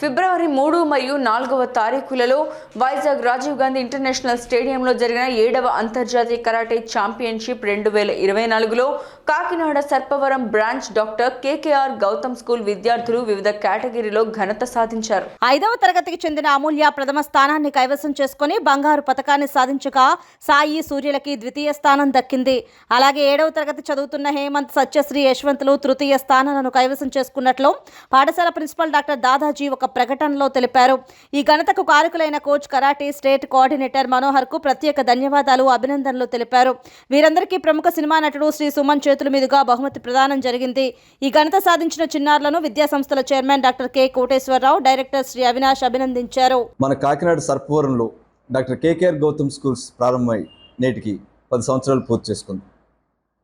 ఫిబ్రవరి మూడు మరియు నాలుగవ తారీఖులలో వైజాగ్ రాజీవ్ గాంధీ ఇంటర్నేషనల్ స్టేడియంలో జరిగిన ఏడవ అంతర్జాతీయ కరాటే ఛాంపియన్షిప్ రెండు వేల ఇరవై నాలుగులో Kakinada Sarpavaram branch doctor KKR Gautam school విద్యార్థులు వివిధ కేటగిరీలో ఘనత సాధించారు. ఐదవ తరగతికి చెందిన అమూల్య ప్రథమ స్థానాన్ని కైవసం చేసుకుని బంగారు పథకాన్ని సాధించగా సాయి సూర్యులకి ద్వితీయ స్థానం దక్కింది. అలాగే ఏడవ తరగతి చదువుతున్న హేమంత్ సత్యశ్రీ యశ్వంతులు తృతీయ స్థానాలను కైవసం చేసుకున్నట్లు పాఠశాల ప్రిన్సిపల్ డాక్టర్ దాదాజీ ఒక ప్రకటనలో తెలిపారు. ఈ ఘనతకు కారకులైన కోచ్ కరాటే స్టేట్ కోఆర్డినేటర్ మనోహర్కు ప్రత్యేక ధన్యవాదాలు అభినందనలు తెలిపారు. వీరందరికీ ప్రముఖ సినిమా నటుడు శ్రీ సుమన్ చేతుల మీదుగా బహుమతి ప్రదానం జరిగింది. ఈ ఘనత సాధించిన చిన్నారులను విద్యా సంస్థల chairman doctor K Koteswararao director Shri Avinash అభినందించారు. మన కాకినాడ సర్పవరంలో డాక్టర్ కేకేఆర్ గౌతమ్ స్కూల్స్ ప్రారంభమై నేటికి పది సంవత్సరాలు పూర్తి చేసుకుంది.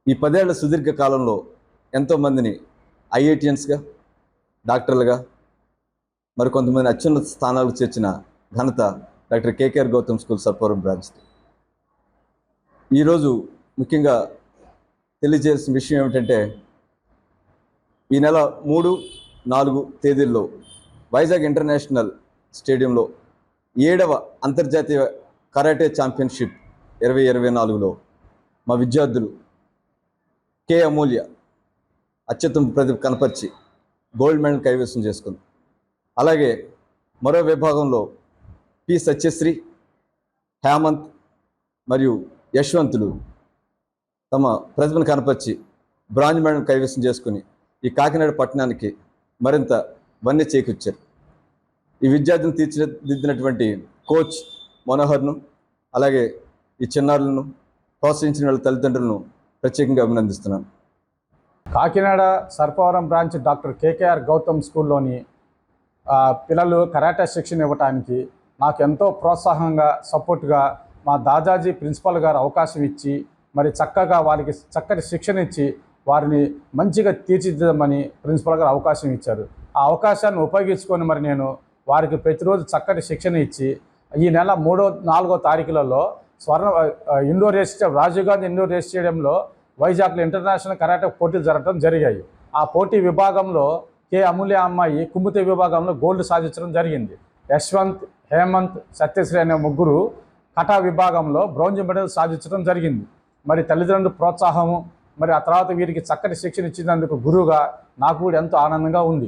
ఈ పదేళ్ళ సుదీర్ఘ కాలంలో ఎంతోమందిని ఐఐటియన్స్గా డాక్టర్లుగా మరి కొంతమంది అత్యున్నత స్థానాలకు చేర్చిన ఘనత doctor KKR Gautam school Sarpavaram branch ఈరోజు ముఖ్యంగా తెలియజేయాల్సిన విషయం ఏమిటంటే ఈ నెల మూడు నాలుగు తేదీల్లో వైజాగ్ ఇంటర్నేషనల్ స్టేడియంలో ఏడవ అంతర్జాతీయ కరాటే ఛాంపియన్షిప్ ఇరవై ఇరవై నాలుగులో మా విద్యార్థులు కే అమూల్య అత్యుత్తమ ప్రతిభ కనపరిచి గోల్డ్ మెడల్ కైవసం చేసుకుంది. అలాగే మరో విభాగంలో పి సత్యశ్రీ హేమంత్ మరియు యశ్వంతులు తమ ప్రతిభను కనపరిచి బ్రాంజ్ మెడల్ కైవసం చేసుకుని ఈ కాకినాడ పట్టణానికి మరింత వన్య చేకూర్చారు. ఈ విద్యార్థిని తీర్చిదిద్దినటువంటి కోచ్ మనోహర్ను అలాగే ఈ చిన్నారులను ప్రోత్సహించిన వాళ్ళ తల్లిదండ్రులను ప్రత్యేకంగా అభినందిస్తున్నాను. Kakinada Sarpavaram branch doctor KKR Gautam స్కూల్లోని పిల్లలు కరాటే శిక్షణ ఇవ్వటానికి నాకు ఎంతో ప్రోత్సాహంగా సపోర్ట్గా మా దాదాజీ ప్రిన్సిపాల్ గారు అవకాశం ఇచ్చి మరి చక్కగా వారికి చక్కటి శిక్షణ ఇచ్చి వారిని మంచిగా తీర్చిదిద్దమని ప్రిన్సిపాల్ గారు అవకాశం ఇచ్చారు. ఆ అవకాశాన్ని ఉపయోగించుకొని మరి నేను వారికి ప్రతిరోజు చక్కటి శిక్షణ ఇచ్చి ఈ నెల మూడో నాలుగో తారీఖులలో Swarna indoor race Rajiv Gandhi indoor race స్టేడియంలో వైజాగ్లో ఇంటర్నేషనల్ కరాటే పోటీలు జరగడం జరిగాయి. ఆ పోటీ విభాగంలో కె అమూల్య అమ్మాయి కుమ్ముతి విభాగంలో గోల్డ్ సాధించడం జరిగింది. యశ్వంత్ హేమంత్ సత్యశ్రీ అనే ముగ్గురు కటా విభాగంలో బ్రౌంజ్ మెడల్ సాధించడం జరిగింది. మరి తల్లిదండ్రుల ప్రోత్సాహము మరి ఆ తర్వాత వీరికి చక్కటి శిక్షణ ఇచ్చినందుకు గురువుగా నాకు కూడా ఎంతో ఆనందంగా ఉంది.